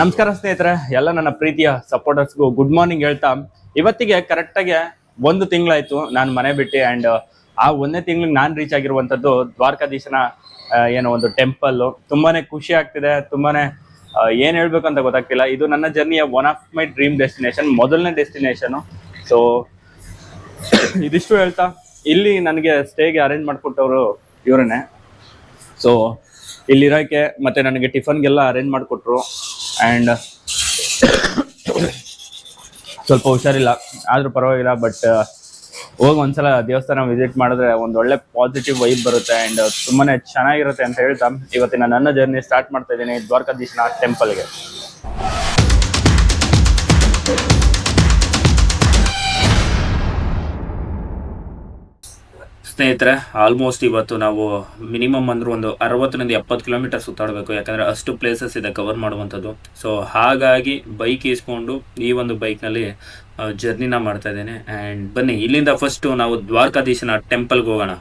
ನಮಸ್ಕಾರ ಸ್ನೇಹಿತರೆ, ಎಲ್ಲ ನನ್ನ ಪ್ರೀತಿಯ ಸಪೋರ್ಟರ್ಸ್ಗೂ ಗುಡ್ ಮಾರ್ನಿಂಗ್ ಹೇಳ್ತಾ, ಇವತ್ತಿಗೆ ಕರೆಕ್ಟಾಗಿ ಒಂದು ತಿಂಗಳಾಯ್ತು ನಾನು ಮನೆ ಬಿಟ್ಟು ಆ್ಯಂಡ್ ಆ ಒಂದೇ ತಿಂಗಳಿಗೆ ನಾನು ರೀಚ್ ಆಗಿರುವಂಥದ್ದು ದ್ವಾರಕಾಧೀಶನ ಏನೋ ಒಂದು ಟೆಂಪಲ್ ತುಂಬಾನೇ ಖುಷಿ ಆಗ್ತಿದೆ, ತುಂಬಾನೇ ಏನು ಹೇಳಬೇಕು ಹೇಳ್ಬೇಕು ಅಂತ ಗೊತ್ತಾಗ್ತಿಲ್ಲ. ಇದು ನನ್ನ ಜರ್ನಿಯ one of my dream destination ಮೊದಲನೇ ಡೆಸ್ಟಿನೇಷನು ಸೊ ಇದಿಷ್ಟು ಹೇಳ್ತಾ, ಇಲ್ಲಿ ನನಗೆ ಸ್ಟೇಗೆ ಅರೇಂಜ್ ಮಾಡಿಕೊಟ್ಟವರು ಇವರನ್ನೇ. ಸೊ ಇಲ್ಲಿರೋಕ್ಕೆ ಮತ್ತೆ ನನಗೆ ಟಿಫನ್ಗೆಲ್ಲ ಅರೇಂಜ್ ಮಾಡಿಕೊಟ್ರು. ಆ್ಯಂಡ್ ಸ್ವಲ್ಪ ಹುಷಾರಿಲ್ಲ. ಆದರೂ ಪರವಾಗಿಲ್ಲ ಬಟ್ ಹೋಗಿ ಒಂದ್ಸಲ ದೇವಸ್ಥಾನ ವಿಸಿಟ್ ಮಾಡಿದ್ರೆ ಒಂದು ಒಳ್ಳೆ ಪಾಸಿಟಿವ್ ವೈಬ್ ಬರುತ್ತೆ ಆ್ಯಂಡ್ ತುಂಬಾ ಚೆನ್ನಾಗಿರುತ್ತೆ ಅಂತ ಹೇಳ್ತಾ, ಇವತ್ತಿನ ನನ್ನ ಜರ್ನಿ ಸ್ಟಾರ್ಟ್ ಮಾಡ್ತಾ ಇದ್ದೀನಿ ದ್ವಾರಕಾಧೀಶನ ಟೆಂಪಲ್ಗೆ ಸ್ನೇಹಿತರೆ ಆಲ್ಮೋಸ್ಟ್ ಇವತ್ತು ನಾವು ಮಿನಿಮಮ್ ಅಂದ್ರೆ ಒಂದು ಅರವತ್ತರಿಂದ ಎಪ್ಪತ್ತು ಕಿಲೋಮೀಟರ್ ಸುತ್ತಾಡಬೇಕು. ಯಾಕಂದ್ರೆ ಅಷ್ಟು ಪ್ಲೇಸಸ್ ಇದೆ ಕವರ್ ಮಾಡುವಂಥದ್ದು. ಸೊ ಹಾಗಾಗಿ ಬೈಕ್ ಇಸ್ಕೊಂಡು ಈ ಒಂದು ಬೈಕ್ನಲ್ಲಿ ಜರ್ನಿನ ಮಾಡ್ತಾ ಇದ್ದೇನೆ. ಆ್ಯಂಡ್ ಬನ್ನಿ, ಇಲ್ಲಿಂದ ಫಸ್ಟು ನಾವು ದ್ವಾರಕಾಧೀಶನ ಟೆಂಪಲ್ಗೆ ಹೋಗೋಣ.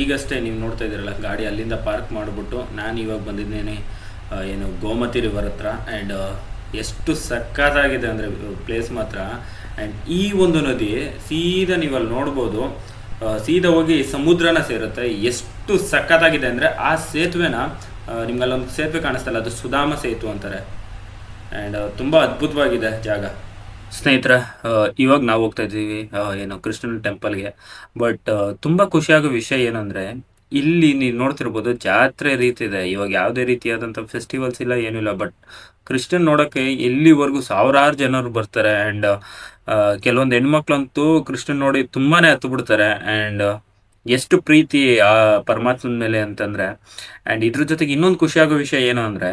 ಈಗಷ್ಟೇ ನೀವು ನೋಡ್ತಾ ಇದ್ದೀರಲ್ಲ, ಗಾಡಿ ಅಲ್ಲಿಂದ ಪಾರ್ಕ್ ಮಾಡಿಬಿಟ್ಟು ನಾನು ಇವಾಗ ಬಂದಿದ್ದೇನೆ ಏನು ಗೋಮತಿ ರಿವರ್ ಹತ್ರ ಆ್ಯಂಡ್ ಎಷ್ಟು ಸಕ್ಕತ್ತಾಗಿದೆ ಅಂದರೆ ಪ್ಲೇಸ್ ಮಾತ್ರ. ಆ್ಯಂಡ್ ಈ ಒಂದು ನದಿ ಸೀದಾ ನೀವು ಅಲ್ಲಿ ನೋಡ್ಬೋದು ಸೀದಾ ಹೋಗಿ ಸಮುದ್ರನ ಸೇರುತ್ತೆ. ಎಷ್ಟು ಸಕ್ಕತ್ತಾಗಿದೆ ಅಂದರೆ, ಆ ಸೇತುವೆನ ನಿಮ್ಗೆ ಅಲ್ಲೊಂದು ಸೇತುವೆ ಕಾಣಿಸ್ತಲ್ಲ ಅದು ಸುಧಾಮ ಸೇತು ಅಂತಾರೆ. ಆ್ಯಂಡ್ ತುಂಬ ಅದ್ಭುತವಾಗಿದೆ ಜಾಗ. ಸ್ನೇಹಿತರೆ ಇವಾಗ ನಾವು ಹೋಗ್ತಾ ಇದ್ದೀವಿ ಏನು ಕೃಷ್ಣನ ಟೆಂಪಲ್ಗೆ ಬಟ್ ತುಂಬ ಖುಷಿಯಾಗೋ ವಿಷಯ ಏನಂದ್ರೆ, ಇಲ್ಲಿ ನೀವು ನೋಡ್ತಿರ್ಬೋದು ಜಾತ್ರೆ ರೀತಿ ಇದೆ. ಇವಾಗ ಯಾವುದೇ ರೀತಿಯಾದಂಥ ಫೆಸ್ಟಿವಲ್ಸ್ ಇಲ್ಲ, ಏನೂ ಇಲ್ಲ. ಬಟ್ ಕೃಷ್ಣನ್ ನೋಡೋಕ್ಕೆ ಎಲ್ಲಿವರೆಗೂ ಸಾವಿರಾರು ಜನರು ಬರ್ತಾರೆ. ಆ್ಯಂಡ್ ಕೆಲವೊಂದು ಹೆಣ್ಮಕ್ಳಂತೂ ಕೃಷ್ಣನ್ ನೋಡಿ ತುಂಬಾ ಹತ್ತು ಬಿಡ್ತಾರೆ ಆ್ಯಂಡ್ ಎಷ್ಟು ಪ್ರೀತಿ ಆ ಪರಮಾತ್ಮನ ಮೇಲೆ ಅಂತಂದ್ರೆ ಆ್ಯಂಡ್ ಇದ್ರ ಜೊತೆಗೆ ಇನ್ನೊಂದು ಖುಷಿಯಾಗೋ ವಿಷಯ ಏನು ಅಂದರೆ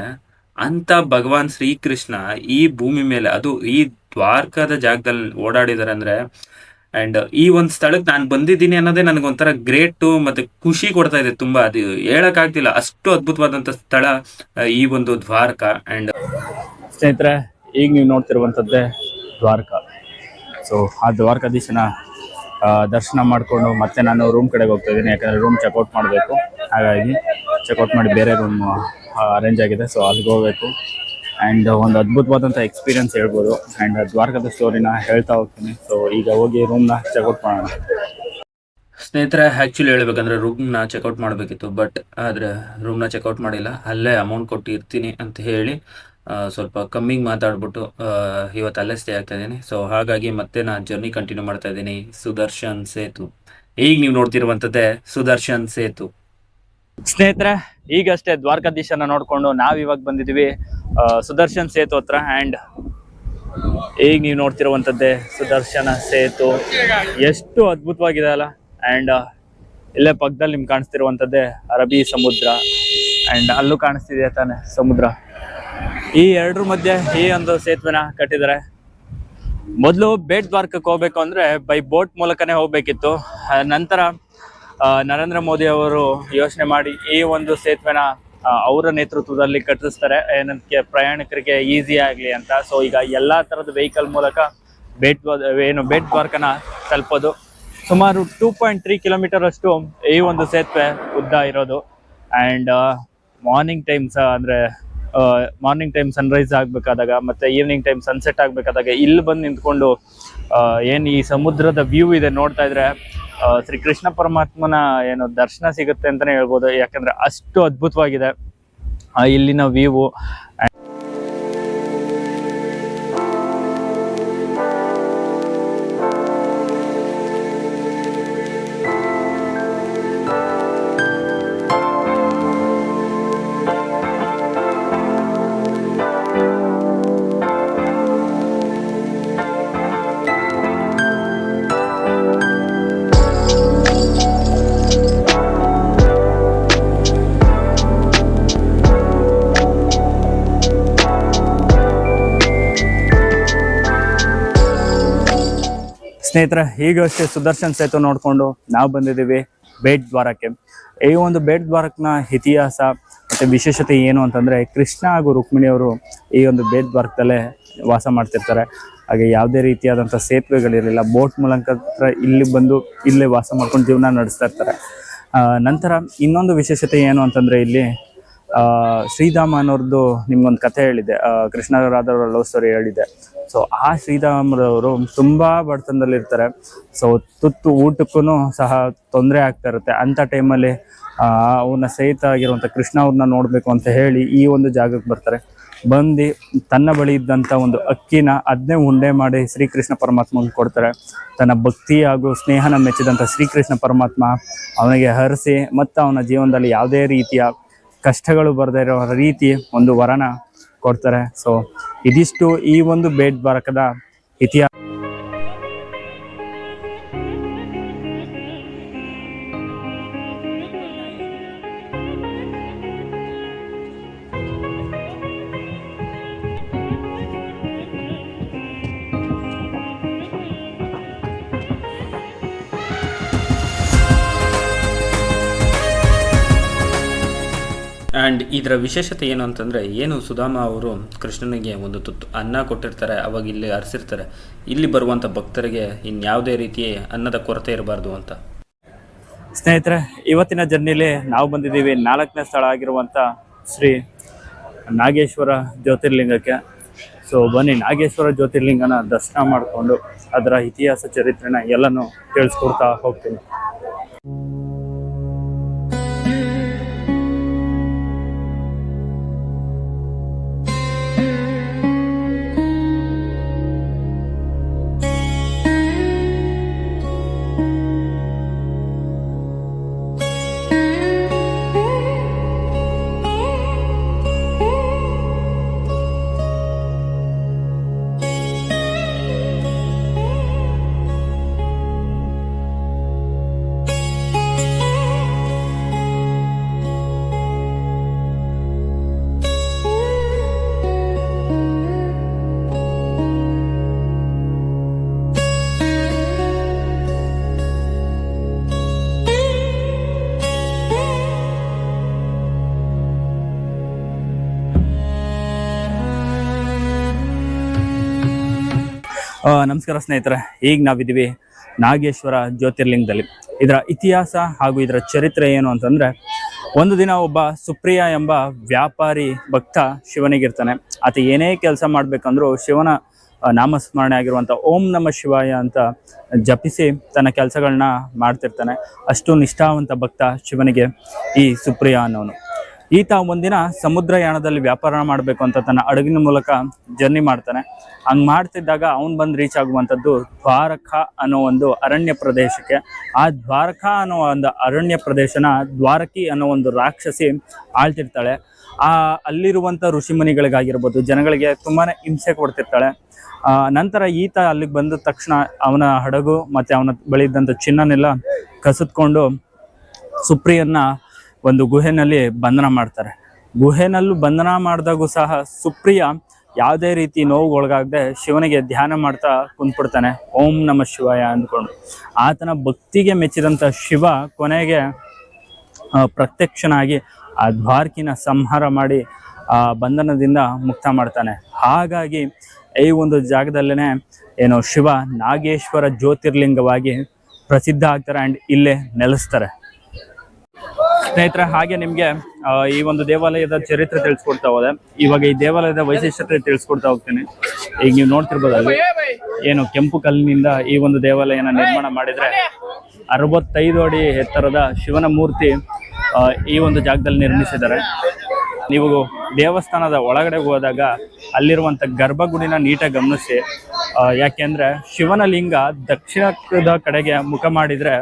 ಅಂತ ಭಗವಾನ್ ಶ್ರೀಕೃಷ್ಣ ಈ ಭೂಮಿ ಮೇಲೆ, ಅದು ಈ ದ್ವಾರಕದ ಜಾಗದಲ್ಲಿ ಓಡಾಡಿದಾರೆ ಅಂದ್ರೆ ಅಂಡ್ ಈ ಒಂದು ಸ್ಥಳಕ್ಕೆ ನಾನು ಬಂದಿದ್ದೀನಿ ಅನ್ನೋದೇ ನನಗೊಂಥರ ಗ್ರೇಟು ಮತ್ತೆ ಖುಷಿ ಕೊಡ್ತಾ ಇದೆ ತುಂಬಾ. ಅದು ಹೇಳಕ್ಕಾಗ್ತಿಲ್ಲ ಅಷ್ಟು ಅದ್ಭುತವಾದಂಥ ಸ್ಥಳ ಈ ಒಂದು ದ್ವಾರಕ ಅಂಡ್ ಸ್ನೇಹಿತರೆ, ಈಗ ನೀವು ನೋಡ್ತಿರುವಂಥದ್ದೇ ದ್ವಾರಕ. ಸೊ ಆ ದ್ವಾರಕಾಧೀಶನ ದರ್ಶನ ಮಾಡಿಕೊಂಡು ಮತ್ತೆ ನಾನು ರೂಮ್ ಕಡೆಗೆ ಹೋಗ್ತಾ ಇದ್ದೀನಿ, ಯಾಕಂದರೆ ರೂಮ್ ಚೆಕ್ಔಟ್ ಮಾಡಬೇಕು. ಹಾಗಾಗಿ ಚೆಕ್ಔಟ್ ಮಾಡಿ ಬೇರೆ ರೂಮ್ ಅರೇಂಜ್ ಆಗಿದೆ. ಸೊ ಅಲ್ಲಿಗೆ ಹೋಗಬೇಕು. ಆ್ಯಂಡ್ ಒಂದು ಅದ್ಭುತವಾದಂಥ ಎಕ್ಸ್ಪೀರಿಯನ್ಸ್ ಹೇಳ್ಬೋದು. ಆ್ಯಂಡ್ ದ್ವಾರಕದ ಸ್ಟೋರಿನ ಹೇಳ್ತಾ ಹೋಗ್ತೀನಿ. ಸೊ ಈಗ ಹೋಗಿ ರೂಮ್ನ ಚೆಕ್ಔಟ್ ಮಾಡೋಣ. ಸ್ನೇಹಿತರೆ ಆ್ಯಕ್ಚುಲಿ ಹೇಳ್ಬೇಕಂದ್ರೆ ರೂಮ್ನ ಚೆಕ್ಔಟ್ ಮಾಡಬೇಕಿತ್ತು. ಬಟ್ ಆದರೆ ರೂಮ್ನ ಚೆಕ್ಔಟ್ ಮಾಡಿಲ್ಲ. ಅಲ್ಲೇ ಅಮೌಂಟ್ ಕೊಟ್ಟು ಇರ್ತೀನಿ ಅಂತ ಹೇಳಿ ಸ್ವಲ್ಪ ಕಮ್ಮಿಗೆ ಮಾತಾಡ್ಬಿಟ್ಟು ಇವತ್ತು ಅಲ್ಲೇ ಸ್ಟೇ ಆಗ್ತಾ ಇದ್ದೀನಿ. ಸೊ ಹಾಗಾಗಿ ಮತ್ತೆ ನಾನು ಜರ್ನಿ ಕಂಟಿನ್ಯೂ ಮಾಡ್ತಾ ಇದ್ದೀನಿ. ಸುದರ್ಶನ್ ಸೇತು. ಈಗ ನೀವು ನೋಡ್ತಿರುವಂಥದ್ದೇ ಸುದರ್ಶನ್ ಸೇತು. ಸ್ನೇಹಿತರೆ, ಈಗಷ್ಟೇ ದ್ವಾರಕಾಧೀಶನ ನೋಡ್ಕೊಂಡು ನಾವ್ ಇವಾಗ ಬಂದಿದ್ದೀವಿ ಸುದರ್ಶನ್ ಸೇತು ಹತ್ರ ಆ್ಯಂಡ್ ಈಗ ನೀವು ನೋಡ್ತಿರುವಂಥದ್ದೇ ಸುದರ್ಶನ ಸೇತು. ಎಷ್ಟು ಅದ್ಭುತವಾಗಿದೆ ಅಲ್ಲ? ಆ್ಯಂಡ್ ಇಲ್ಲೇ ಪಕ್ಕದಲ್ಲಿ ನಿಮ್ಗೆ ಕಾಣಿಸ್ತಿರುವಂಥದ್ದೇ ಅರಬ್ಬಿ ಸಮುದ್ರ. ಆ್ಯಂಡ್ ಅಲ್ಲೂ ಕಾಣಿಸ್ತಿದೆ ತಾನೆ ಸಮುದ್ರ. ಈ ಎರಡರ ಮಧ್ಯೆ ಈ ಒಂದು ಸೇತುವೆನ ಕಟ್ಟಿದ್ದಾರೆ. ಮೊದಲು ಬೇಟ್ ದ್ವಾರಕಕ್ಕೆ ಹೋಗ್ಬೇಕು ಅಂದ್ರೆ ಬೈ ಬೋಟ್ ಮೂಲಕನೇ ಹೋಗ್ಬೇಕಿತ್ತು. ನಂತರ ನರೇಂದ್ರ ಮೋದಿ ಅವರು ಯೋಚನೆ ಮಾಡಿ ಈ ಒಂದು ಸೇತುವೆನ ಅವರ ನೇತೃತ್ವದಲ್ಲಿ ಕಟ್ಟಿಸ್ತಾರೆ. ಏನಕ್ಕೆ? ಪ್ರಯಾಣಿಕರಿಗೆ ಈಸಿ ಆಗಲಿ ಅಂತ. ಸೊ ಈಗ ಎಲ್ಲಾ ತರದ ವೆಹಿಕಲ್ ಮೂಲಕ ಬೇಟ್ ಏನು ಬೇಟ್ ದ್ವಾರಕನ ತಲುಪೋದು. ಸುಮಾರು ಟೂ ಪಾಯಿಂಟ್ ತ್ರೀ ಕಿಲೋಮೀಟರ್ ಅಷ್ಟು ಈ ಒಂದು ಸೇತುವೆ ಉದ್ದ ಇರೋದು. ಆ್ಯಂಡ್ ಮಾರ್ನಿಂಗ್ ಟೈಮ್ಸ್ ಅಂದ್ರೆ ಮಾರ್ನಿಂಗ್ ಟೈಮ್ ಸನ್ರೈಸ್ ಆಗಬೇಕಾದಾಗ ಮತ್ತೆ ಈವ್ನಿಂಗ್ ಟೈಮ್ ಸನ್ಸೆಟ್ ಆಗಬೇಕಾದಾಗ ಇಲ್ಲಿ ಬಂದು ನಿಂತ್ಕೊಂಡು ಏನು ಈ ಸಮುದ್ರದ ವ್ಯೂ ಇದೆ ನೋಡ್ತಾ ಇದ್ರೆ ಶ್ರೀ ಕೃಷ್ಣ ಪರಮಾತ್ಮನ ಏನು ದರ್ಶನ ಸಿಗುತ್ತೆ ಅಂತಾನೆ ಹೇಳ್ಬೋದು. ಯಾಕಂದ್ರೆ ಅಷ್ಟು ಅದ್ಭುತವಾಗಿದೆ. ಇಲ್ಲಿನ ವ್ಯೂ ಸ್ನೇಹಿತರೆ ಈಗಷ್ಟೇ ಸುದರ್ಶನ್ ಸೇತು ನೋಡಿಕೊಂಡು ನಾವು ಬಂದಿದ್ದೀವಿ ಬೇಟ್ ದ್ವಾರಕ್ಕೆ. ಈ ಒಂದು ಬೇಟ್ ದ್ವಾರಕ್ನ ಇತಿಹಾಸ ಮತ್ತು ವಿಶೇಷತೆ ಏನು ಅಂತಂದರೆ, ಕೃಷ್ಣ ಹಾಗೂ ರುಕ್ಮಿಣಿಯವರು ಈ ಒಂದು ಬೇಟ್ ದ್ವಾರಕದಲ್ಲೇ ವಾಸ ಮಾಡ್ತಿರ್ತಾರೆ. ಹಾಗೆ ಯಾವುದೇ ರೀತಿಯಾದಂಥ ಸೇತುವೆಗಳಿರಲಿಲ್ಲ, ಬೋಟ್ ಮೂಲಕ ಇಲ್ಲಿ ಬಂದು ಇಲ್ಲೇ ವಾಸ ಮಾಡ್ಕೊಂಡು ಜೀವನ ನಡೆಸ್ತಾ ಇರ್ತಾರೆ. ನಂತರ ಇನ್ನೊಂದು ವಿಶೇಷತೆ ಏನು ಅಂತಂದರೆ, ಇಲ್ಲಿ ಶ್ರೀಧಾಮ ಅನ್ನೋರ್ದು ನಿಮ್ಗೊಂದು ಕಥೆ ಹೇಳಿದೆ ಆ, ಕೃಷ್ಣರಾಧವರ ಲವ್ ಸ್ಟೋರಿ ಹೇಳಿದೆ ಸೊ ಆ ಶ್ರೀಧಾಮರವರು ತುಂಬಾ ಬಡತನದಲ್ಲಿರ್ತಾರೆ. ಸೊ ತುತ್ತು ಊಟಕ್ಕೂ ಸಹ ತೊಂದರೆ ಆಗ್ತಾ ಇರುತ್ತೆ. ಅಂಥ ಟೈಮಲ್ಲಿ ಅವನ ಸಹಿತ ಆಗಿರುವಂಥ ಕೃಷ್ಣ ಅವ್ರನ್ನ ನೋಡಬೇಕು ಅಂತ ಹೇಳಿ ಈ ಒಂದು ಜಾಗಕ್ಕೆ ಬರ್ತಾರೆ. ಬಂದು ತನ್ನ ಬಳಿ ಇದ್ದಂಥ ಒಂದು ಅಕ್ಕಿನ ಅದನ್ನೇ ಉಂಡೆ ಮಾಡಿ ಶ್ರೀಕೃಷ್ಣ ಪರಮಾತ್ಮಗೆ ಕೊಡ್ತಾರೆ. ತನ್ನ ಭಕ್ತಿ ಹಾಗೂ ಸ್ನೇಹನ ಮೆಚ್ಚಿದಂಥ ಶ್ರೀಕೃಷ್ಣ ಪರಮಾತ್ಮ ಅವನಿಗೆ ಹರಿಸಿ ಮತ್ತು ಅವನ ಜೀವನದಲ್ಲಿ ಯಾವುದೇ ರೀತಿಯ ಕಷ್ಟಗಳು ಬರದೇ ಇರೋ ರೀತಿ ಒಂದು ವರನ ಕೊಡ್ತಾರೆ. ಸೊ ಇದಿಷ್ಟು ಈ ಒಂದು ಬೇಡ್ ಬರಕದ ಇತಿಹಾಸ ಆ್ಯಂಡ್ ಇದರ ವಿಶೇಷತೆ ಏನು ಅಂತಂದರೆ, ಏನು ಸುಧಾಮ ಅವರು ಕೃಷ್ಣನಿಗೆ ಒಂದು ತುತ್ತು ಅನ್ನ ಕೊಟ್ಟಿರ್ತಾರೆ, ಅವಾಗ ಇಲ್ಲಿ ಅರಸಿರ್ತಾರೆ. ಇಲ್ಲಿ ಬರುವಂಥ ಭಕ್ತರಿಗೆ ಇನ್ಯಾವುದೇ ರೀತಿ ಅನ್ನದ ಕೊರತೆ ಇರಬಾರ್ದು ಅಂತ. ಸ್ನೇಹಿತರೆ, ಇವತ್ತಿನ ಜರ್ನಿಲಿ ನಾವು ಬಂದಿದ್ದೀವಿ ನಾಲ್ಕನೇ ಸ್ಥಳ ಆಗಿರುವಂಥ ಶ್ರೀ ನಾಗೇಶ್ವರ ಜ್ಯೋತಿರ್ಲಿಂಗಕ್ಕೆ. ಸೊ ಬನ್ನಿ ನಾಗೇಶ್ವರ ಜ್ಯೋತಿರ್ಲಿಂಗನ ದರ್ಶನ ಮಾಡಿಕೊಂಡು ಅದರ ಇತಿಹಾಸ, ಚರಿತ್ರೆನ ಎಲ್ಲನೂ ತಿಳಿಸ್ಕೊಡ್ತಾ ಹೋಗ್ತೀನಿ. ನಮಸ್ಕಾರ ಸ್ನೇಹಿತರೆ. ಈಗ ನಾವಿದ್ದೀವಿ ನಾಗೇಶ್ವರ ಜ್ಯೋತಿರ್ಲಿಂಗದಲ್ಲಿ. ಇದರ ಇತಿಹಾಸ ಹಾಗೂ ಇದರ ಚರಿತ್ರೆ ಏನು ಅಂತಂದ್ರೆ, ಒಂದು ದಿನ ಒಬ್ಬ ಸುಪ್ರಿಯ ಎಂಬ ವ್ಯಾಪಾರಿ ಭಕ್ತ ಶಿವನಿಗಿರ್ತಾನೆ. ಆತ ಏನೇ ಕೆಲಸ ಮಾಡಬೇಕಂದ್ರೂ ಶಿವನ ನಾಮಸ್ಮರಣೆ ಆಗಿರುವಂಥ ಓಂ ನಮ ಶಿವಾಯ ಅಂತ ಜಪಿಸಿ ತನ್ನ ಕೆಲಸಗಳನ್ನ ಮಾಡ್ತಿರ್ತಾನೆ. ಅಷ್ಟು ನಿಷ್ಠಾವಂತ ಭಕ್ತ ಶಿವನಿಗೆ ಈ ಸುಪ್ರಿಯ ಅನ್ನೋನು. ಈತ ಒಂದಿನ ಸಮುದ್ರಯಾನದಲ್ಲಿ ವ್ಯಾಪಾರ ಮಾಡಬೇಕು ಅಂತ ತನ್ನ ಹಡಗಿನ ಮೂಲಕ ಜರ್ನಿ ಮಾಡ್ತಾನೆ. ಹಂಗ್ ಮಾಡ್ತಿದ್ದಾಗ ಅವನು ಬಂದು ರೀಚ್ ಆಗುವಂಥದ್ದು ದ್ವಾರಕ ಅನ್ನೋ ಒಂದು ಅರಣ್ಯ ಪ್ರದೇಶಕ್ಕೆ. ಆ ದ್ವಾರಕ ಅನ್ನೋ ಒಂದು ಅರಣ್ಯ ಪ್ರದೇಶನ ದ್ವಾರಕಿ ಅನ್ನೋ ಒಂದು ರಾಕ್ಷಸಿ ಆಳ್ತಿರ್ತಾಳೆ. ಆ ಅಲ್ಲಿರುವಂಥ ಋಷಿಮುನಿಗಳಿಗಾಗಿರ್ಬೋದು ಜನಗಳಿಗೆ ತುಂಬಾನೇ ಹಿಂಸೆ ಕೊಡ್ತಿರ್ತಾಳೆ. ನಂತರ ಈತ ಅಲ್ಲಿಗೆ ಬಂದ ತಕ್ಷಣ ಅವನ ಹಡಗು ಮತ್ತೆ ಅವನ ಬಳಿ ಇದ್ದಂಥ ಚಿನ್ನನೆಲ್ಲ ಕಸಿದ್ಕೊಂಡು ಸುಪ್ರಿಯನ್ನ ಒಂದು ಗುಹೆನಲ್ಲಿ ಬಂಧನ ಮಾಡ್ತಾರೆ. ಗುಹೆನಲ್ಲೂ ಬಂಧನ ಮಾಡಿದಾಗೂ ಸಹ ಸುಪ್ರಿಯ ಯಾವುದೇ ರೀತಿ ನೋವುಗೊಳಗಾಗದೆ ಶಿವನಿಗೆ ಧ್ಯಾನ ಮಾಡ್ತಾ ಕುಂತ್ಬಿಡ್ತಾನೆ. ಓಂ ನಮ ಶಿವಾಯ ಅಂದ್ಕೊಂಡು. ಆತನ ಭಕ್ತಿಗೆ ಮೆಚ್ಚಿದಂಥ ಶಿವ ಕೊನೆಗೆ ಪ್ರತ್ಯಕ್ಷನಾಗಿ ಆ ದ್ವಾರ್ಕಿನ ಸಂಹಾರ ಮಾಡಿ ಆ ಬಂಧನದಿಂದ ಮುಕ್ತ ಮಾಡ್ತಾನೆ. ಹಾಗಾಗಿ ಈ ಒಂದು ಜಾಗದಲ್ಲೇ ಏನು ಶಿವ ನಾಗೇಶ್ವರ ಜ್ಯೋತಿರ್ಲಿಂಗವಾಗಿ ಪ್ರಸಿದ್ಧ ಆಗ್ತಾರೆ ಆ್ಯಂಡ್ ಇಲ್ಲೇ ನೆಲೆಸ್ತಾರೆ. ಸ್ನೇಹಿತರೆ, ಹಾಗೆ ನಿಮಗೆ ಈ ಒಂದು ದೇವಾಲಯದ ಚರಿತ್ರೆ ತಿಳಿಸ್ಕೊಡ್ತಾ ಹೋದೆ. ಇವಾಗ ಈ ದೇವಾಲಯದ ವೈಶಿಷ್ಟ್ಯತೆ ತಿಳಿಸ್ಕೊಡ್ತಾ ಹೋಗ್ತೀನಿ. ಈಗ ನೀವು ನೋಡ್ತಿರ್ಬೋದು ಅಲ್ಲಿ ಏನು, ಕೆಂಪು ಕಲ್ಲಿನಿಂದ ಈ ಒಂದು ದೇವಾಲಯನ ನಿರ್ಮಾಣ ಮಾಡಿದ್ರೆ ಅರವತ್ತೈದು ಅಡಿ ಎತ್ತರದ ಶಿವನ ಮೂರ್ತಿ ಈ ಒಂದು ಜಾಗದಲ್ಲಿ ನಿರ್ಮಿಸಿದ್ದಾರೆ. ನೀವು ದೇವಸ್ಥಾನದ ಒಳಗಡೆ ಹೋದಾಗ ಅಲ್ಲಿರುವಂಥ ಗರ್ಭಗುಡಿನ ನೀಟಾಗಿ ಗಮನಿಸಿ. ಯಾಕೆಂದ್ರೆ ಶಿವನ ಲಿಂಗ ದಕ್ಷಿಣದ ಕಡೆಗೆ ಮುಖ ಮಾಡಿದ್ರೆ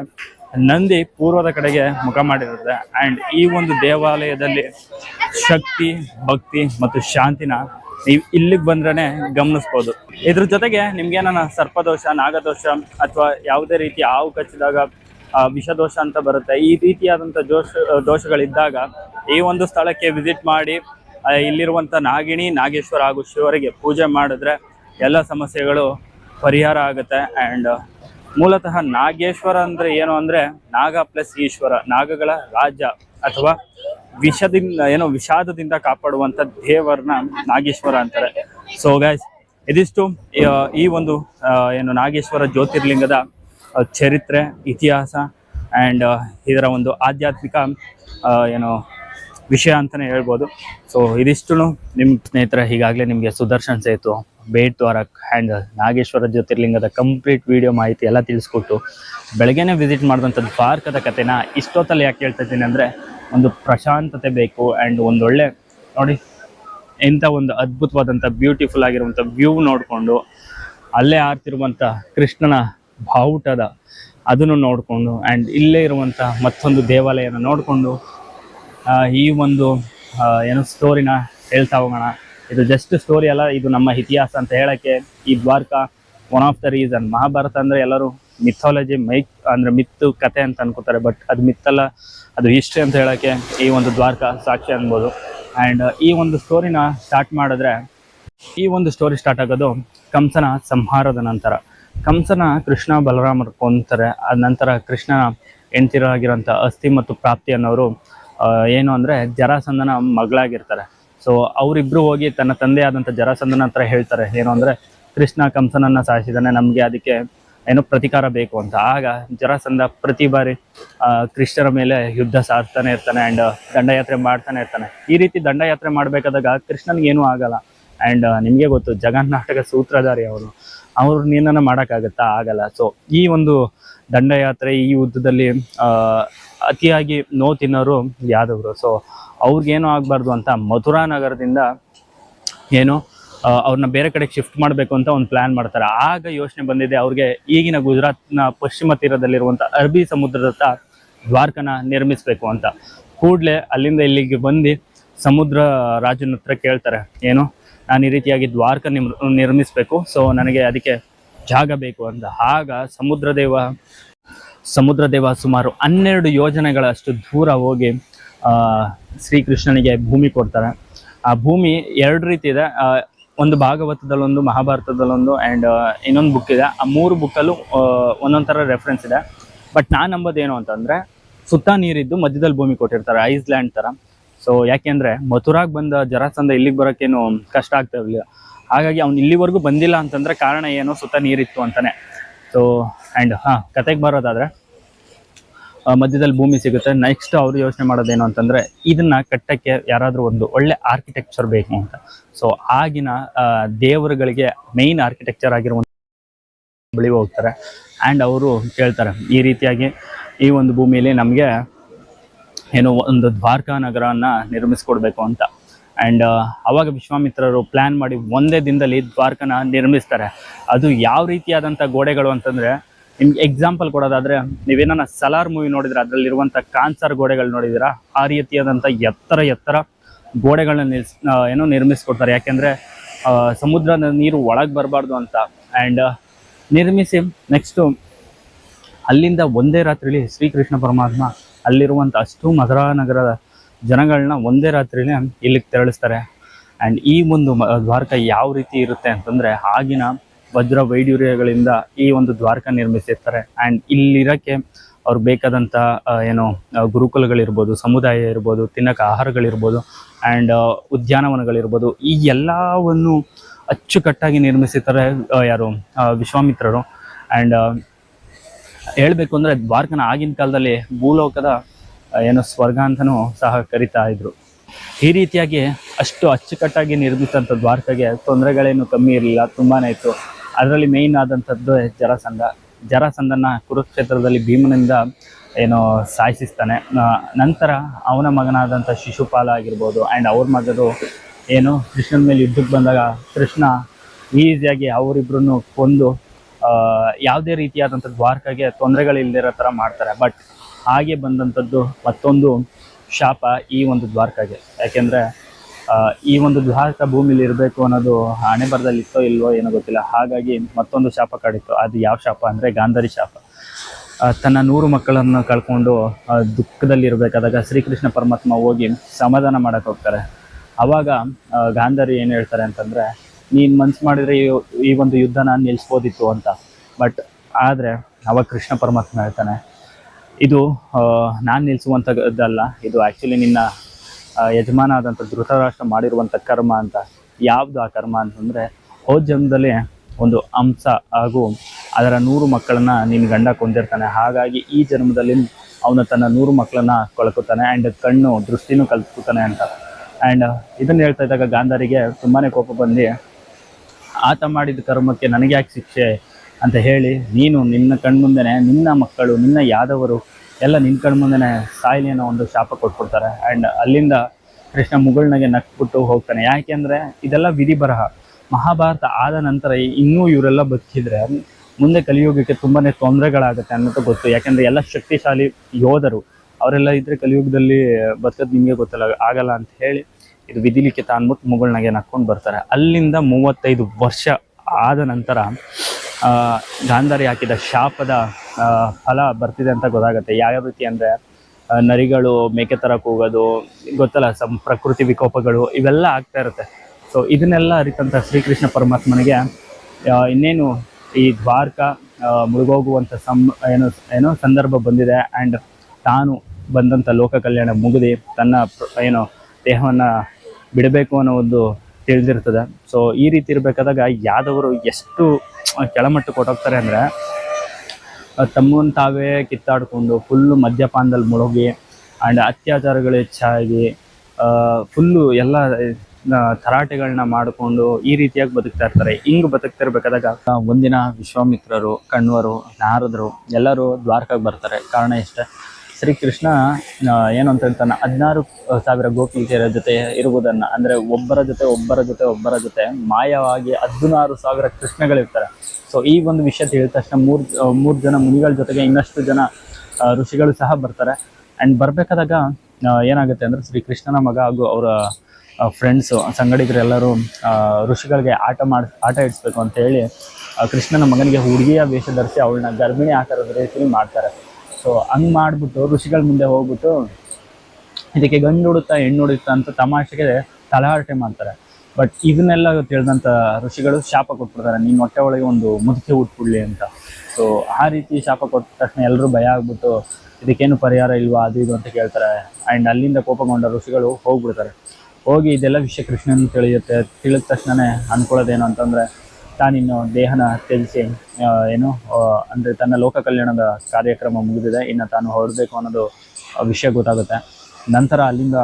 ನಂದಿ ಪೂರ್ವದ ಕಡೆಗೆ ಮುಖ ಮಾಡಿರುತ್ತೆ. ಆ್ಯಂಡ್ ಈ ಒಂದು ದೇವಾಲಯದಲ್ಲಿ ಶಕ್ತಿ, ಭಕ್ತಿ ಮತ್ತು ಶಾಂತಿನ ನೀವು ಇಲ್ಲಿಗೆ ಬಂದ್ರೆ ಗಮನಿಸ್ಬೋದು. ಇದ್ರ ಜೊತೆಗೆ ನಿಮ್ಗೆ ಸರ್ಪದೋಷ, ನಾಗದೋಷ ಅಥವಾ ಯಾವುದೇ ರೀತಿ ಹಾವು ಕಚ್ಚಿದಾಗ ವಿಷದೋಷ ಅಂತ ಬರುತ್ತೆ. ಈ ರೀತಿಯಾದಂಥ ದೋಷ ದೋಷಗಳಿದ್ದಾಗ ಈ ಒಂದು ಸ್ಥಳಕ್ಕೆ ವಿಸಿಟ್ ಮಾಡಿ ಇಲ್ಲಿರುವಂಥ ನಾಗಿಣಿ, ನಾಗೇಶ್ವರ ಹಾಗೂ ಶಿವರಿಗೆ ಪೂಜೆ ಮಾಡಿದ್ರೆ ಎಲ್ಲ ಸಮಸ್ಯೆಗಳು ಪರಿಹಾರ ಆಗುತ್ತೆ. ಆ್ಯಂಡ್ ಮೂಲತಃ ನಾಗೇಶ್ವರ ಅಂದ್ರೆ ಏನು ಅಂದ್ರೆ ನಾಗ ಪ್ಲಸ್ ಈಶ್ವರ, ನಾಗಗಳ ರಾಜ ಅಥವಾ ವಿಷದಿಂದ ಏನೋ ವಿಷಾದದಿಂದ ಕಾಪಾಡುವಂತ ದೇವರನ್ನ ನಾಗೇಶ್ವರ ಅಂತಾರೆ. ಸೊ ಗಾಯ್ಸ್ ಇದಿಷ್ಟು, ಈ ಒಂದು ಏನು ನಾಗೇಶ್ವರ ಜ್ಯೋತಿರ್ಲಿಂಗದ ಚರಿತ್ರೆ, ಇತಿಹಾಸ ಆ್ಯಂಡ್ ಇದರ ಒಂದು ಆಧ್ಯಾತ್ಮಿಕ ಏನು ವಿಷಯ ಅಂತಾನೆ ಹೇಳ್ಬೋದು. ಸೊ ಇದಿಷ್ಟು ನಿಮ್ಮ ಸ್ನೇಹಿತರೆ, ಈಗಾಗಲೇ ನಿಮಗೆ ಸುದರ್ಶನ್ ಸೇತು. ಬೇಟ್ ದ್ವಾರಕ್ ಆ್ಯಂಡ್ ನಾಗೇಶ್ವರ ಜ್ಯೋತಿರ್ಲಿಂಗದ ಕಂಪ್ಲೀಟ್ ವಿಡಿಯೋ ಮಾಹಿತಿ ಎಲ್ಲ ತಿಳಿಸ್ಕೊಟ್ಟು ಬೆಳಗ್ಗೆನೇ ವಿಸಿಟ್ ಮಾಡಿದಂಥದ್ದು ಪಾರ್ಕದ ಕಥೆನ ಇಷ್ಟೊತ್ತಲ್ಲಿ ಯಾಕೆ ಹೇಳ್ತಾ ಇದ್ದೀನಿ ಅಂದರೆ ಒಂದು ಪ್ರಶಾಂತತೆ ಬೇಕು ಆ್ಯಂಡ್ ಒಂದೊಳ್ಳೆ ನೋಡಿ ಇಂಥ ಒಂದು ಅದ್ಭುತವಾದಂಥ ಬ್ಯೂಟಿಫುಲ್ ಆಗಿರುವಂಥ ವ್ಯೂ ನೋಡಿಕೊಂಡು ಅಲ್ಲೇ ಆಡ್ತಿರುವಂಥ ಕೃಷ್ಣನ ಬಾವುಟದ ಅದನ್ನು ನೋಡಿಕೊಂಡು ಆ್ಯಂಡ್ ಇಲ್ಲೇ ಇರುವಂಥ ಮತ್ತೊಂದು ದೇವಾಲಯನ ನೋಡಿಕೊಂಡು ಈ ಒಂದು ಏನು ಸ್ಟೋರಿನ ಹೇಳ್ತಾ ಹೋಗೋಣ. ಇದು ಜಸ್ಟ್ ಸ್ಟೋರಿ ಅಲ್ಲ, ಇದು ನಮ್ಮ ಇತಿಹಾಸ ಅಂತ ಹೇಳಕ್ಕೆ ಈ Dwarka one of the reason Mahabharata ಅಂದ್ರೆ ಎಲ್ಲರೂ ಮಿಥಾಲಜಿ ಮೈಕ್ ಅಂದ್ರೆ ಮಿತ್ತು ಕತೆ ಅಂತ ಅನ್ಕೋತಾರೆ ಬಟ್ ಅದು ಮಿತ್ತಲ್ಲ ಅದು ಹಿಸ್ಟ್ರಿ ಅಂತ ಹೇಳಕ್ಕೆ ಈ ಒಂದು ದ್ವಾರಕ ಸಾಕ್ಷಿ ಅನ್ಬೋದು. ಅಂಡ್ ಈ ಒಂದು ಸ್ಟೋರಿನ ಸ್ಟಾರ್ಟ್ ಮಾಡಿದ್ರೆ, ಈ ಒಂದು ಸ್ಟೋರಿ ಸ್ಟಾರ್ಟ್ ಆಗೋದು ಕಂಸನ ಸಂಹಾರದ ನಂತರ. ಕಂಸನ ಕೃಷ್ಣ ಬಲರಾಮರು ಕೊಂತಾರೆ, ಅದ ನಂತರ ಕೃಷ್ಣನ ಹೆಂಡ್ತಿರಾಗಿರೋಂಥ ಅಸ್ಥಿ ಮತ್ತು ಪ್ರಾಪ್ತಿ ಅನ್ನೋರು ಏನು ಅಂದರೆ ಜರಾಸಂದನ ಮಗಳಾಗಿರ್ತಾರೆ. ಸೊ ಅವರಿಬ್ಬರು ಹೋಗಿ ತನ್ನ ತಂದೆ ಆದಂಥ ಜರಾಸಂದನ ಹತ್ರ ಹೇಳ್ತಾರೆ. ಏನು ಅಂದರೆ, ಕೃಷ್ಣ ಕಂಸನನ್ನ ಸಾಯಿಸಿದಾನೆ, ನಮಗೆ ಅದಕ್ಕೆ ಏನೋ ಪ್ರತಿಕಾರ ಬೇಕು ಅಂತ. ಆಗ ಜರಾಸಂಧ ಪ್ರತಿ ಬಾರಿ ಕೃಷ್ಣರ ಮೇಲೆ ಯುದ್ಧ ಸಾರ್ತಾನೆ ಇರ್ತಾನೆ ಆ್ಯಂಡ್ ದಂಡಯಾತ್ರೆ ಮಾಡ್ತಾನೆ ಇರ್ತಾನೆ. ಈ ರೀತಿ ದಂಡಯಾತ್ರೆ ಮಾಡಬೇಕಾದಾಗ ಕೃಷ್ಣನಿಗೇನೂ ಆಗಲ್ಲ. ಆ್ಯಂಡ್ ನಿಮಗೆ ಗೊತ್ತು ಜಗನ್ನಾಟಕ ಸೂತ್ರಧಾರಿ ಅವರು. ಅವ್ರು ನೀನನ್ನ ಮಾಡೋಕ್ಕಾಗತ್ತಾ? ಆಗಲ್ಲ. ಸೊ ಈ ಒಂದು ದಂಡಯಾತ್ರೆ, ಈ ಯುದ್ಧದಲ್ಲಿ ಅತಿಯಾಗಿ ನೋವು ತಿನ್ನೋರು ಯಾದವರು. ಸೊ ಅವ್ರಿಗೇನು ಆಗಬಾರ್ದು ಅಂತ ಮಥುರಾ ನಗರದಿಂದ ಏನು ಅವ್ರನ್ನ ಬೇರೆ ಕಡೆಗೆ ಶಿಫ್ಟ್ ಮಾಡಬೇಕು ಅಂತ ಒಂದು ಪ್ಲ್ಯಾನ್ ಮಾಡ್ತಾರೆ. ಆಗ ಯೋಚನೆ ಬಂದಿದೆ ಅವ್ರಿಗೆ ಈಗಿನ ಗುಜರಾತ್ನ ಪಶ್ಚಿಮ ತೀರದಲ್ಲಿರುವಂಥ ಅರಬ್ಬಿ ಸಮುದ್ರದತ್ತ ದ್ವಾರಕನ ನಿರ್ಮಿಸಬೇಕು ಅಂತ. ಕೂಡಲೇ ಅಲ್ಲಿಂದ ಇಲ್ಲಿಗೆ ಬಂದು ಸಮುದ್ರ ರಾಜನ ಹತ್ರ ಕೇಳ್ತಾರೆ, ಏನು, ನಾನು ಈ ರೀತಿಯಾಗಿ ದ್ವಾರಕ ನಿರ್ಮಿಸಬೇಕು, ಸೊ ನನಗೆ ಅದಕ್ಕೆ ಜಾಗ ಬೇಕು ಅಂತ. ಆಗ ಸಮುದ್ರ ದೇವ ಸಮುದ್ರ ದೇವ ಸುಮಾರು ಹನ್ನೆರಡು ಯೋಜನೆಗಳಷ್ಟು ದೂರ ಹೋಗಿ ಶ್ರೀಕೃಷ್ಣನಿಗೆ ಭೂಮಿ ಕೊಡ್ತಾರೆ. ಆ ಭೂಮಿ ಎರಡು ರೀತಿ ಇದೆ. ಒಂದು ಭಾಗವತದಲ್ಲೊಂದು, ಮಹಾಭಾರತದಲ್ಲೊಂದು ಆ್ಯಂಡ್ ಇನ್ನೊಂದು ಬುಕ್ ಇದೆ. ಆ ಮೂರು ಬುಕ್ಕಲ್ಲೂ ಒಂದೊಂದು ಥರ ರೆಫರೆನ್ಸ್ ಇದೆ. ಬಟ್ ನಾನು ನಂಬೋದೇನು ಅಂತಂದರೆ, ಸುತ್ತ ನೀರಿದ್ದು ಮಧ್ಯದಲ್ಲಿ ಭೂಮಿ ಕೊಟ್ಟಿರ್ತಾರೆ ಐಸ್ಲ್ಯಾಂಡ್ ಥರ ಸೊ ಯಾಕೆಂದರೆ ಮಥುರಾಗೆ ಬಂದ ಜರಾಸಂದ ಇಲ್ಲಿಗೆ ಬರೋಕ್ಕೇನು ಕಷ್ಟ ಆಗ್ತಾ ಇರಲಿಲ್ಲ. ಹಾಗಾಗಿ ಅವ್ನು ಇಲ್ಲಿವರೆಗೂ ಬಂದಿಲ್ಲ ಅಂತಂದರೆ ಕಾರಣ ಏನು? ಸುತ್ತ ನೀರಿತ್ತು ಅಂತಾನೆ. ಸೊ ಆ್ಯಂಡ್ ಹಾಂ, ಕತೆಗೆ ಬರೋದಾದರೆ ಮಧ್ಯದಲ್ಲಿ ಭೂಮಿ ಸಿಗುತ್ತೆ. ನೆಕ್ಸ್ಟ್ ಅವರು ಯೋಚನೆ ಮಾಡೋದೇನು ಅಂತಂದರೆ, ಇದನ್ನು ಕಟ್ಟಕ್ಕೆ ಯಾರಾದರೂ ಒಂದು ಒಳ್ಳೆ ಆರ್ಕಿಟೆಕ್ಚರ್ ಬೇಕು ಅಂತ. ಸೊ ಆಗಿನ ದೇವರುಗಳಿಗೆ ಮೇಯ್ನ್ ಆರ್ಕಿಟೆಕ್ಚರ್ ಆಗಿರುವಂಥ ಬಳಿ ಹೋಗ್ತಾರೆ. ಆ್ಯಂಡ್ ಅವರು ಕೇಳ್ತಾರೆ, ಈ ರೀತಿಯಾಗಿ ಈ ಒಂದು ಭೂಮಿಯಲ್ಲಿ ನಮಗೆ ಏನೋ ಒಂದು ದ್ವಾರಕಾ ನಗರವನ್ನು ನಿರ್ಮಿಸ್ಕೊಡ್ಬೇಕು ಅಂತ. ಆ್ಯಂಡ್ ಅವಾಗ ವಿಶ್ವಾಮಿತ್ರರು ಪ್ಲ್ಯಾನ್ ಮಾಡಿ ಒಂದೇ ದಿನದಲ್ಲಿ ದ್ವಾರಕನ ನಿರ್ಮಿಸ್ತಾರೆ. ಅದು ಯಾವ ರೀತಿಯಾದಂಥ ಗೋಡೆಗಳು ಅಂತಂದರೆ, ನಿಮ್ಗೆ ಎಕ್ಸಾಂಪಲ್ ಕೊಡೋದಾದರೆ ನೀವೇನ ಸಲಾರ್ ಮೂವಿ ನೋಡಿದ್ರೆ ಅದರಲ್ಲಿರುವಂಥ ಕಾನ್ಸರ್ ಗೋಡೆಗಳು ನೋಡಿದ್ದೀರಾ? ಆ ರೀತಿಯಾದಂಥ ಎತ್ತರ ಎತ್ತರ ಗೋಡೆಗಳನ್ನ ನಿಲ್ಸ್ ಏನೋ ನಿರ್ಮಿಸ್ಕೊಡ್ತಾರೆ. ಯಾಕೆಂದರೆ ಸಮುದ್ರದ ನೀರು ಒಳಗೆ ಬರಬಾರ್ದು ಅಂತ. ಆ್ಯಂಡ್ ನಿರ್ಮಿಸಿ ನೆಕ್ಸ್ಟು ಅಲ್ಲಿಂದ ಒಂದೇ ರಾತ್ರಿಲಿ ಶ್ರೀಕೃಷ್ಣ ಪರಮಾತ್ಮ ಅಲ್ಲಿರುವಂಥ ಅಷ್ಟು ಮಧುರಾ ನಗರದ ಜನಗಳನ್ನ ಒಂದೇ ರಾತ್ರಿನೇ ಇಲ್ಲಿಗೆ ತೆರಳಿಸ್ತಾರೆ. ಆ್ಯಂಡ್ ಈ ಒಂದು ದ್ವಾರಕ ಯಾವ ರೀತಿ ಇರುತ್ತೆ ಅಂತಂದರೆ ಆಗಿನ ವಜ್ರ ವೈಡೂರ್ಯಗಳಿಂದ ಈ ಒಂದು ದ್ವಾರಕ ನಿರ್ಮಿಸಿರ್ತಾರೆ. ಆ್ಯಂಡ್ ಇಲ್ಲಿರೋಕ್ಕೆ ಅವ್ರು ಬೇಕಾದಂಥ ಏನು ಗುರುಕುಲಗಳಿರ್ಬೋದು, ಸಮುದಾಯ ಇರ್ಬೋದು ತಿನ್ನಕ್ಕೆ ಆಹಾರಗಳಿರ್ಬೋದು ಆ್ಯಂಡ್ ಉದ್ಯಾನವನಗಳಿರ್ಬೋದು, ಈ ಎಲ್ಲವನ್ನು ಅಚ್ಚುಕಟ್ಟಾಗಿ ನಿರ್ಮಿಸಿರ್ತಾರೆ ಯಾರು ವಿಶ್ವಾಮಿತ್ರರು. ಆ್ಯಂಡ್ ಹೇಳಬೇಕು ಅಂದರೆ ದ್ವಾರಕನ ಆಗಿನ ಕಾಲದಲ್ಲಿ ಭೂಲೋಕದ ಏನು ಸ್ವರ್ಗ ಅಂತಲೂ ಸಹ ಕರಿತಾ ಇದ್ರು. ಈ ರೀತಿಯಾಗಿ ಅಷ್ಟು ಅಚ್ಚುಕಟ್ಟಾಗಿ ನಿರ್ಮಿಸಿದಂಥ ದ್ವಾರಕೆಗೆ ತೊಂದರೆಗಳೇನು ಕಮ್ಮಿ ಇರಲಿಲ್ಲ ತುಂಬಾ ಇತ್ತು. ಅದರಲ್ಲಿ ಮೇಯ್ನ್ ಆದಂಥದ್ದು ಜರಾಸಂಧ. ಜರಾಸಂಧನ ಕುರುಕ್ಷೇತ್ರದಲ್ಲಿ ಭೀಮನಿಂದ ಏನು ಸಾಯಿಸಿಸ್ತಾನೆ. ನಂತರ ಅವನ ಮಗನಾದಂಥ ಶಿಶುಪಾಲ ಆಗಿರ್ಬೋದು ಆ್ಯಂಡ್ ಅವ್ರ ಮಗದು ಏನು ಕೃಷ್ಣನ ಮೇಲೆ ಯುದ್ಧಕ್ಕೆ ಬಂದಾಗ ಕೃಷ್ಣ ಈಸಿಯಾಗಿ ಅವರಿಬ್ರನ್ನು ಕೊಂದು ಯಾವುದೇ ರೀತಿಯಾದಂಥ ದ್ವಾರಕೆಗೆ ತೊಂದರೆಗಳಿಲ್ಲದಿರೋ ಥರ ಮಾಡ್ತಾರೆ. ಬಟ್ ಹಾಗೆ ಬಂದಂಥದ್ದು ಮತ್ತೊಂದು ಶಾಪ ಈ ಒಂದು ದ್ವಾರಕಾಗೆ. ಯಾಕೆಂದರೆ ಈ ಒಂದು ದ್ವಾರಕ ಭೂಮಿಲಿ ಇರಬೇಕು ಅನ್ನೋದು ಹಣೆ ಬರದಲ್ಲಿ ಇತ್ತೋ ಇಲ್ವೋ ಏನೋ ಗೊತ್ತಿಲ್ಲ. ಹಾಗಾಗಿ ಮತ್ತೊಂದು ಶಾಪ ಕಾಡಿತ್ತು. ಅದು ಯಾವ ಶಾಪ ಅಂದರೆ ಗಾಂಧಾರಿ ಶಾಪ. ತನ್ನ ನೂರು ಮಕ್ಕಳನ್ನು ಕಳ್ಕೊಂಡು ದುಃಖದಲ್ಲಿರಬೇಕಾದಾಗ ಶ್ರೀಕೃಷ್ಣ ಪರಮಾತ್ಮ ಹೋಗಿ ಸಮಾಧಾನ ಮಾಡೋಕೆ ಹೋಗ್ತಾರೆ. ಆವಾಗ ಗಾಂಧಾರಿ ಏನು ಹೇಳ್ತಾರೆ ಅಂತಂದರೆ, ನೀನು ಮನ್ಸು ಮಾಡಿದರೆ ಈ- ಒಂದು ನಾನು ನಿಲ್ಲಿಸ್ಬೋದಿತ್ತು ಅಂತ. ಬಟ್ ಆದರೆ, ಅವಾಗ ಕೃಷ್ಣ ಪರಮಾತ್ಮ ಹೇಳ್ತಾನೆ ಇದು ನಾನು ನಿಲ್ಲಿಸುವಂಥದ್ದಲ್ಲ ಇದು ಆ್ಯಕ್ಚುಲಿ ನಿನ್ನ ಯಜಮಾನ ಆದಂಥ ಧೃತರಾಷ್ಟ್ರ ಮಾಡಿರುವಂಥ ಕರ್ಮ ಅಂತ. ಯಾವುದು ಆ ಕರ್ಮ ಅಂತಂದರೆ, ಹೋದ ಜನ್ಮದಲ್ಲಿ ಒಂದು ಅಂಶ ಹಾಗೂ ಅದರ ನೂರು ಮಕ್ಕಳನ್ನ ನಿನ್ನ ಗಂಡ ಕೊಂದಿರ್ತಾನೆ. ಹಾಗಾಗಿ ಈ ಜನ್ಮದಲ್ಲಿ ಅವನು ತನ್ನ ನೂರು ಮಕ್ಕಳನ್ನ ಕಳ್ಕೊತಾನೆ ಆ್ಯಂಡ್ ಕಣ್ಣು ದೃಷ್ಟಿನೂ ಕಲ್ತ್ಕೊತಾನೆ ಅಂತ. ಆ್ಯಂಡ್ ಇದನ್ನು ಹೇಳ್ತಾ ಇದ್ದಾಗ ಗಾಂಧಾರಿಗೆ ತುಂಬಾ ಕೋಪ ಬಂದು, ಆತ ಮಾಡಿದ ಕರ್ಮಕ್ಕೆ ನನಗೆ ಯಾಕೆ ಶಿಕ್ಷೆ ಅಂತ ಹೇಳಿ ನೀನು ನಿನ್ನ ಕಣ್ಮುಂದೆ ನಿನ್ನ ಮಕ್ಕಳು, ನಿನ್ನ ಯಾದವರು ಎಲ್ಲ ನಿನ್ನ ಕಣ್ಮುಂದೆನೇ ಸಾಯಲಿ ಅನ್ನೋ ಒಂದು ಶಾಪ ಕೊಟ್ಬಿಡ್ತಾರೆ. ಆ್ಯಂಡ್ ಅಲ್ಲಿಂದ ಕೃಷ್ಣ ಮುಗುಳ್ನಾಗೆ ನಕ್ಬಿಟ್ಟು ಹೋಗ್ತಾನೆ. ಯಾಕೆಂದರೆ ಇದೆಲ್ಲ ವಿಧಿ ಬರಹ ಮಹಾಭಾರತ ಆದ ನಂತರ ಇನ್ನೂ ಇವರೆಲ್ಲ ಬದುಕಿದ್ರೆ ಮುಂದೆ ಕಲಿಯುಗಕ್ಕೆ ತುಂಬಾ ತೊಂದರೆಗಳಾಗುತ್ತೆ ಅನ್ನೋದು ಗೊತ್ತು. ಯಾಕೆಂದರೆ ಎಲ್ಲ ಶಕ್ತಿಶಾಲಿ ಯೋಧರು, ಅವರೆಲ್ಲ ಇದ್ದರೆ ಕಲಿಯುಗದಲ್ಲಿ ಬದುಕೋದು ನಿಮಗೆ ಗೊತ್ತಲ್ಲ, ಆಗಲ್ಲ ಅಂತ ಹೇಳಿ ಇದು ವಿಧಿಲಿಕ್ಕೆ ಅಂದ್ಬಿಟ್ಟು ಮುಗುಳ್ನಾಗೆ ನಕ್ಕೊಂಡು ಬರ್ತಾರೆ. ಅಲ್ಲಿಂದ ಮೂವತ್ತೈದು ವರ್ಷ ಆದ ನಂತರ ಗಾಂಧಾರಿ ಹಾಕಿದ ಶಾಪದ ಫಲ ಬರ್ತಿದೆ ಅಂತ ಗೊತ್ತಾಗುತ್ತೆ. ಯಾವ ರೀತಿ ಅಂದರೆ ನರಿಗಳು ಮೇಕೆ ಥರ ಕೂಗೋದು, ಗೊತ್ತಲ್ಲ, ಸಂ, ಪ್ರಕೃತಿ ವಿಕೋಪಗಳು, ಇವೆಲ್ಲ ಆಗ್ತಾ ಇರುತ್ತೆ. ಸೊ ಇದನ್ನೆಲ್ಲ ಅರಿತಂಥ ಶ್ರೀಕೃಷ್ಣ ಪರಮಾತ್ಮನಿಗೆ ಇನ್ನೇನು ಈ ದ್ವಾರಕ ಮುಳುಗೋಗುವಂಥ ಸಂ, ಏನು, ಏನೋ ಸಂದರ್ಭ ಬಂದಿದೆ. ಆ್ಯಂಡ್ ತಾನು ಬಂದಂಥ ಲೋಕ ಕಲ್ಯಾಣ ಮುಗಿದು ತನ್ನ ಏನು ದೇಹವನ್ನು ಬಿಡಬೇಕು ಅನ್ನೋ ಒಂದು ತಿಳಿದಿರ್ತದೆ. ಸೊ ಈ ರೀತಿ ಇರಬೇಕಾದಾಗ ಯಾದವರು ಎಷ್ಟು ಕೆಳಮಟ್ಟಕ್ಕೆ ಕೊಟ್ಟೋಗ್ತಾರೆ ಅಂದರೆ ತಮ್ಮನ್ನು ತಾವೇ ಕಿತ್ತಾಡಿಕೊಂಡು ಫುಲ್ಲು ಮದ್ಯಪಾನದಲ್ಲಿ ಮುಳುಗಿ ಆ್ಯಂಡ್ ಅತ್ಯಾಚಾರಗಳು ಹೆಚ್ಚಾಗಿ ಫುಲ್ಲು ಎಲ್ಲ ತರಾಟೆಗಳನ್ನ ಮಾಡಿಕೊಂಡು ಈ ರೀತಿಯಾಗಿ ಬದುಕ್ತಾ ಇರ್ತಾರೆ. ಹಿಂಗೆ ಬದುಕ್ತಿರ್ಬೇಕಾದಾಗ ಒಂದಿನ ವಿಶ್ವಾಮಿತ್ರರು, ಕಣ್ವರು, ನಾರದರು ಎಲ್ಲರೂ ದ್ವಾರಕಾಗೆ ಬರ್ತಾರೆ. ಕಾರಣ ಇಷ್ಟೇ ಶ್ರೀಕೃಷ್ಣ ಕೃಷ್ಣ ಏನು ಅಂತ ಹೇಳ್ತಾನೆ, ಹದಿನಾರು ಸಾವಿರ ಗೋಪಿಕೆಯರ ಜೊತೆ ಇರುವುದನ್ನು, ಅಂದರೆ ಒಬ್ಬರ ಜೊತೆ ಒಬ್ಬರ ಜೊತೆ ಒಬ್ಬರ ಜೊತೆ ಮಾಯವಾಗಿ ಹದಿನಾರು ಸಾವಿರ ಕೃಷ್ಣಗಳಿರ್ತಾರೆ. ಸೊ ಈ ಒಂದು ವಿಷಯ ತಿಳಿದ ತಕ್ಷಣ ಮೂರು ಮೂರು ಜನ ಮುನಿಗಳ ಜೊತೆಗೆ ಇನ್ನಷ್ಟು ಜನ ಋಷಿಗಳು ಸಹ ಬರ್ತಾರೆ. ಆ್ಯಂಡ್ ಬರಬೇಕಾದಾಗ ಏನಾಗುತ್ತೆ ಅಂದರೆ ಶ್ರೀಕೃಷ್ಣನ ಮಗ ಹಾಗೂ ಅವರ ಫ್ರೆಂಡ್ಸು ಸಂಗಡಿಗರೆಲ್ಲರೂ ಋಷಿಗಳಿಗೆ ಆಟ ಮಾಡಿ, ಆಟ ಇಡಿಸ್ಬೇಕು ಅಂತ ಹೇಳಿ ಕೃಷ್ಣನ ಮಗನಿಗೆ ಹುಡುಗಿಯ ವೇಷ ಧರಿಸಿ ಅವಳನ್ನ ಗರ್ಭಿಣಿ ಆಕಾರದ ರೀತಿಯಲ್ಲಿ ಮಾಡ್ತಾರೆ. ಸೊ ಹಂಗ್ ಮಾಡಿಬಿಟ್ಟು ಋಷಿಗಳ ಮುಂದೆ ಹೋಗ್ಬಿಟ್ಟು ಇದಕ್ಕೆ ಗಂಡು ಹುಡುತ್ತಾ ಹೆಣ್ಣು ಹುಡುತ್ತಾ ಅಂತ ತಮಾಷೆಗೆ ತಲಹಾರಟೆ ಮಾಡ್ತಾರೆ. ಬಟ್ ಇದನ್ನೆಲ್ಲ ತಿಳಿದಂಥ ಋಷಿಗಳು ಶಾಪ ಕೊಟ್ಬಿಡ್ತಾರೆ. ನಿನ್ನ ಹೊಟ್ಟೆ ಒಳಗೆ ಒಂದು ಮುದುಕೆ ಉಟ್ಬಿಡ್ಲಿ ಅಂತ. ಸೊ ಆ ರೀತಿ ಶಾಪ ಕೊಟ್ಟ ತಕ್ಷಣ ಎಲ್ಲರೂ ಭಯ ಆಗ್ಬಿಟ್ಟು ಇದಕ್ಕೇನು ಪರಿಹಾರ ಇಲ್ವಾ, ಅದು ಇದು ಅಂತ ಕೇಳ್ತಾರೆ. ಆ್ಯಂಡ್ ಅಲ್ಲಿಂದ ಕೋಪಗೊಂಡ ಋಷಿಗಳು ಹೋಗ್ಬಿಡ್ತಾರೆ. ಹೋಗಿ ಇದೆಲ್ಲ ವಿಷಯ ಕೃಷ್ಣನ್ ತಿಳಿಯುತ್ತೆ. ತಿಳಿದ ತಕ್ಷಣನೇ ಅನ್ಕೊಳ್ಳೋದೇನು ಅಂತಂದರೆ ತಾನಿನ್ನು ದೇಹನ ತ್ಯಜಿಸಿ ಏನು ಅಂದರೆ ತನ್ನ ಲೋಕ ಕಲ್ಯಾಣದ ಕಾರ್ಯಕ್ರಮ ಮುಗಿದಿದೆ. ಇನ್ನು ತಾನು ಹೊರಡಬೇಕು ಅನ್ನೋದು ವಿಷಯ ಗೊತ್ತಾಗುತ್ತೆ. ನಂತರ ಅಲ್ಲಿಂದ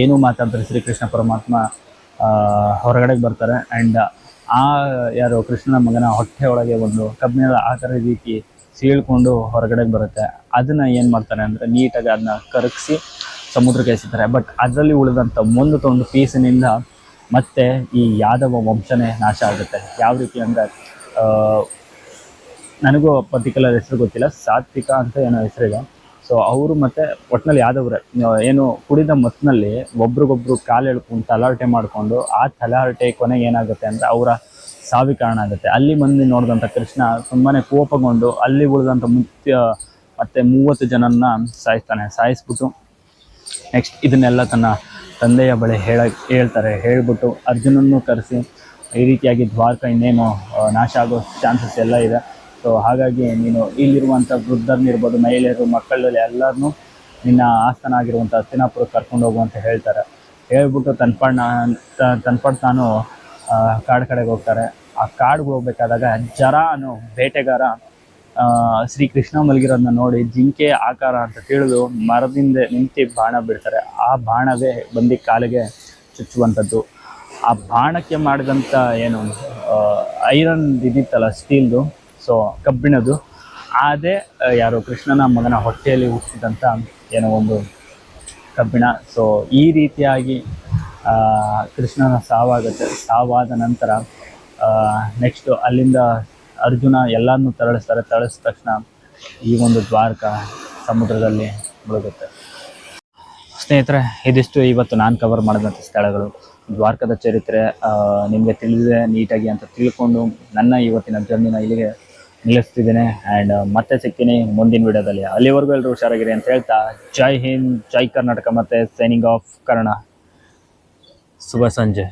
ಏನು ಮಾತಾಡ್ತಾರೆ ಶ್ರೀಕೃಷ್ಣ ಪರಮಾತ್ಮ ಹೊರಗಡೆಗೆ ಬರ್ತಾರೆ. ಆ್ಯಂಡ್ ಆ, ಯಾರು ಕೃಷ್ಣನ ಮಗನ ಹೊಟ್ಟೆ ಒಳಗೆ ಒಂದು ಕಬ್ಬಿಣದ ಆಕಾರ ರೀತಿ ಸೀಳ್ಕೊಂಡು ಹೊರಗಡೆಗೆ ಬರುತ್ತೆ. ಅದನ್ನು ಏನು ಮಾಡ್ತಾರೆ ಅಂದರೆ ನೀಟಾಗಿ ಅದನ್ನ ಕರಗಿಸಿ ಸಮುದ್ರಕ್ಕೆ ಎಸಿತಾರೆ. ಬಟ್ ಅದರಲ್ಲಿ ಉಳಿದಂಥ ಮುಂದೆ ತೊಂದು ಪೀಸಿನಿಂದ ಮತ್ತೆ ಈ ಯಾದವ ವಂಶನೇ ನಾಶ ಆಗುತ್ತೆ. ಯಾವ ರೀತಿ ಅಂದರೆ ನನಗೂ ಪರ್ಟಿಕ್ಯುಲರ್ ಹೆಸರು ಗೊತ್ತಿಲ್ಲ, ಸಾತ್ವಿಕ ಅಂತ ಏನೋ ಹೆಸರಿದೆ. ಸೊ ಅವರು ಮತ್ತೆ ಒಟ್ಟಿನಲ್ಲಿ ಯಾದವ್ರೆ, ಏನು ಕುಡಿದ ಮತ್ತಿನಲ್ಲಿ ಒಬ್ರಿಗೊಬ್ರು ಕಾಲು ಎಳ್ಕೊಂಡು ತಲಾಟೆ ಮಾಡಿಕೊಂಡು ಆ ತಲಾಟೆ ಕೊನೆಗೆ ಏನಾಗುತ್ತೆ ಅಂದರೆ ಅವರ ಸಾವಿಗೆ ಕಾರಣ ಆಗುತ್ತೆ. ಅಲ್ಲಿ ಮಂದಿ ನೋಡಿದಂಥ ಕೃಷ್ಣ ತುಂಬಾ ಕೋಪಗೊಂಡು ಅಲ್ಲಿ ಉಳಿದಂಥ ಮುಖ್ಯ ಮತ್ತೆ ಮೂವತ್ತು ಜನನ್ನ ಸಾಯಿಸ್ತಾನೆ. ಸಾಯಿಸ್ಬಿಟ್ಟು ನೆಕ್ಸ್ಟ್ ಇದನ್ನೆಲ್ಲ ತನ್ನ ತಂದೆಯ ಬಳಿ ಹೇಳ, ಹೇಳ್ತಾರೆ. ಹೇಳಿಬಿಟ್ಟು ಅರ್ಜುನನ್ನು ಕರೆಸಿ, ಈ ರೀತಿಯಾಗಿ ದ್ವಾರಕ ಇನ್ನೇನು ನಾಶ ಆಗೋ ಚಾನ್ಸಸ್ ಎಲ್ಲ ಇದೆ. ಸೊ ಹಾಗಾಗಿ ನೀನು ಇಲ್ಲಿರುವಂಥ ವೃದ್ಧರ್ನಿರ್ಬೋದು ಮಹಿಳೆಯರು, ಮಕ್ಕಳಲ್ಲಿ ಎಲ್ಲರನ್ನೂ ನಿನ್ನ ಆಸ್ಥಾನ ಆಗಿರುವಂಥ ಹಸ್ತಿನಾಪುರಕ್ಕೆ ಕರ್ಕೊಂಡು ಹೋಗು ಅಂತ ಹೇಳ್ತಾರೆ. ಹೇಳ್ಬಿಟ್ಟು ತನ್ಪಾಡ್ನ ತನ್ಪಾಡ್ ತಾನು ಕಾಡು ಕಡೆಗೆ ಹೋಗ್ತಾರೆ. ಆ ಕಾಡಿಗೆ ಹೋಗ್ಬೇಕಾದಾಗ ಜರ ಅನ್ನೋ ಬೇಟೆಗಾರ ಆ, ಶ್ರೀ ಕೃಷ್ಣ ಮಲಗಿರೋದನ್ನ ನೋಡಿ ಜಿಂಕೆ ಆಕಾರ ಅಂತ ತಿಳಿದು ಮರದಿಂದ ನಿಂತಿ ಬಾಣ ಬಿಡ್ತಾರೆ. ಆ ಬಾಣವೇ ಬಂದಿ ಕಾಲಿಗೆ ಚುಚ್ಚುವಂಥದ್ದು. ಆ ಬಾಣಕ್ಕೆ ಮಾಡಿದಂಥ ಏನು ಐರನ್ ಇದಿತ್ತಲ್ಲ ಸ್ಟೀಲ್ದು ಸೊ ಕಬ್ಬಿಣದು ಅದೇ ಯಾರು ಕೃಷ್ಣನ ಮಗನ ಹೊಟ್ಟೆಯಲ್ಲಿ ಹುಟ್ಟಿದಂಥ ಏನೋ ಒಂದು ಕಬ್ಬಿಣ. ಸೊ ಈ ರೀತಿಯಾಗಿ ಕೃಷ್ಣನ ಸಾವಾಗುತ್ತೆ ಸಾವಾದ ನಂತರ ನೆಕ್ಸ್ಟು ಅಲ್ಲಿಂದ ಅರ್ಜುನ ಎಲ್ಲರನ್ನೂ ತರಳಿಸ್ತಾರೆ, ತರಳಿಸಿದ ತಕ್ಷಣ ಈ ಒಂದು ದ್ವಾರಕ ಸಮುದ್ರದಲ್ಲಿ ಮುಳುಗುತ್ತೆ. ಸ್ನೇಹಿತರೆ, ಇದಿಷ್ಟು ಇವತ್ತು ನಾನು ಕವರ್ ಮಾಡಿದಂಥ ಸ್ಥಳಗಳು. ದ್ವಾರಕದ ಚರಿತ್ರೆ ನಿಮಗೆ ತಿಳಿದಿದೆ, ನೀಟಾಗಿ ಅಂತ ತಿಳ್ಕೊಂಡು ನನ್ನ ಇವತ್ತಿನ ಜರ್ನಿನ ಇಲ್ಲಿಗೆ ನಿಲ್ಲಿಸ್ತಿದ್ದೇನೆ. ಆ್ಯಂಡ್ ಮತ್ತೆ ಸಿಗ್ತೀನಿ ಮುಂದಿನ ವಿಡಿಯೋದಲ್ಲಿ. ಅಲ್ಲಿವರೆಗೂ ಎಲ್ಲರೂ ಹುಷಾರಾಗಿರಿ ಅಂತ ಹೇಳ್ತಾ, ಜೈ ಹಿಂದ್, ಜೈ ಕರ್ನಾಟಕ. ಮತ್ತು ಸೈನಿಂಗ್ ಆಫ್ ಕರ್ಣ ಶುಭ ಸಂಜೆ.